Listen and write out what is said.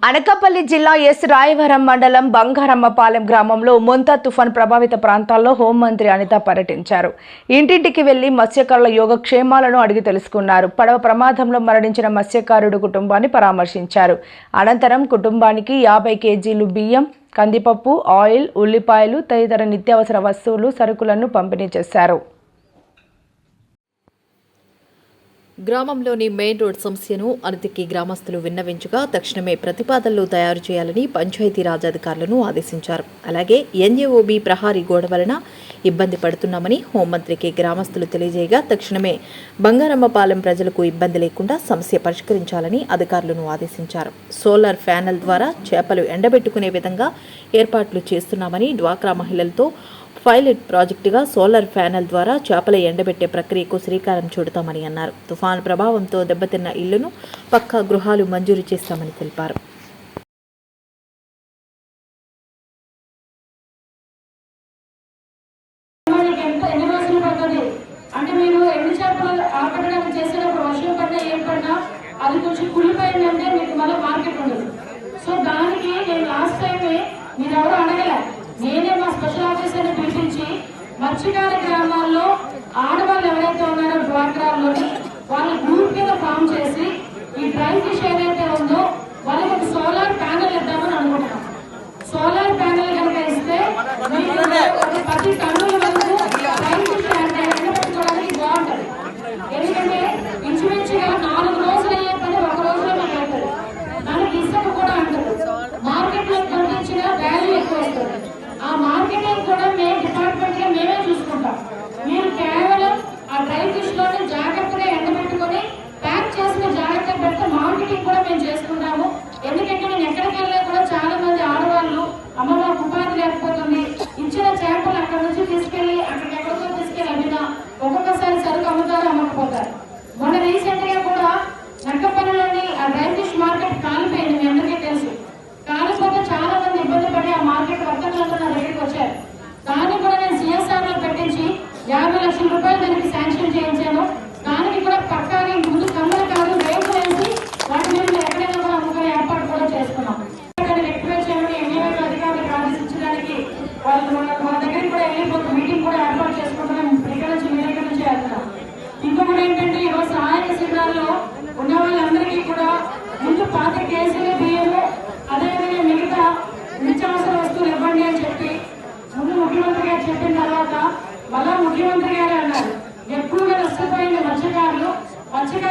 అనకాపల్లి జిల్లా ఎస్ రాయవరం మండలం బంగారమ్మపాలెం గ్రామంలో ముంతా తుఫాన్ ప్రభావిత ప్రాంతాల్లో హోంమంత్రి అనిత పర్యటించారు. ఇంటింటికి వెళ్ళి మత్స్యకారుల యోగక్షేమాలను అడిగి తెలుసుకున్నారు. పడవ ప్రమాదంలో మరణించిన మత్స్యకారుడు కుటుంబాన్ని పరామర్శించారు. అనంతరం కుటుంబానికి యాభై కేజీలు బియ్యం కందిపప్పు ఆయిల్ ఉల్లిపాయలు తదితర నిత్యావసర వస్తువులు సరుకులను పంపిణీ చేశారు. గ్రామంలోని మెయిన్ రోడ్ సమస్యను అనితికి గ్రామస్తులు విన్నవించగా తక్షణమే ప్రతిపాదనలు తయారు చేయాలని పంచాయతీరాజ్ అధికారులను ఆదేశించారు. అలాగే ఎన్ఏఓబి ప్రహారీ గోడ వలన ఇబ్బంది పడుతున్నామని హోంమంత్రికి గ్రామస్తులు తెలియజేయగా తక్షణమే బంగారమ్మపాలెం ప్రజలకు ఇబ్బంది లేకుండా సమస్య పరిష్కరించాలని అధికారులను ఆదేశించారు. సోలార్ ప్యానెల్ ద్వారా చేపలు ఎండబెట్టుకునే విధంగా ఏర్పాట్లు చేస్తున్నామని డ్వాక్రా మహిళలతో పైలట్ ప్రాజెక్టుగా సోలార్ ప్యానెల్ ద్వారా చేపల ఎండబెట్టే ప్రక్రియకు శ్రీకారం చుడతామని అన్నారు. తుఫాను ప్రభావంతో దెబ్బతిన్న ఇళ్ళను పక్కా గృహాలు మంజూరు చేస్తామని తెలిపారు. అంటే మీరు ఎండు చేపలు వర్షం పడినా ఏం పడినా అది కొంచెం కుళ్ళిపోయిందంటే మీకు మళ్ళీ మార్కెట్ ఉండదు. సో దానికి నేను లాస్ట్ మీరు ఎవరు అడగలే నేనే మా స్పెషల్ ఆఫీసర్ని మత్స్యకార గ్రామాల్లో ఆడవాళ్ళు ఎవరైతే ఉన్నారో డ్వాక్రాల్లోని వాళ్ళ గ్రూప్ కింద ఫామ్ చేసి ఈ డ్రై ఫిష్ ఏదైతే ఉందో వాళ్ళకి ఒక సోలార్ ప్యానెల్ ఇద్దామని అనుకుంటున్నాం. సోలార్ ప్యానెల్ కనుక ఇస్తే ప్రతి పది టన్నుల వరకు రైతు అంటే ఎండబెట్టుకోవడానికి యాభై లక్షల రూపాయలు దానికి శాంక్షన్ చేయించాను దానికి కూడా పక్కాగా ముందు కమ్మలు కాదు రేపు వేసి వాటి మీద ఎక్కడైనా కూడా అమ్ముకునే ఏర్పాటు కూడా చేసుకున్నాం. ఇక్కడ రిక్వెస్ట్ చేయమని ఎన్నికల అధికారులకు ఆదేశించడానికి వాళ్ళు మన మన దగ్గరికి కూడా వెళ్ళి ఒక మీటింగ్ కూడా ఏర్పాటు చేసుకుంటున్నాం. ఇక్కడ నుంచి మీ దగ్గర నుంచి వెళ్తున్నాం. ఇంకొకటి ఏంటంటే ఈరోజు సహాయక శిబిరాల్లో ఉన్న వాళ్ళందరికీ కూడా ముందు పాత కేసులు బియ్యము అదేవిధంగా మిగతా నిత్యావసర వస్తువులు ఇవ్వండి అని చెప్పి ముందు ముఖ్యమంత్రి గారు చెప్పిన తర్వాత మళ్ళా ముఖ్యమంత్రి గారే అన్నారు. ఎక్కువగా నష్టపోయిన మత్స్యకారులు. మత్స్యకారులు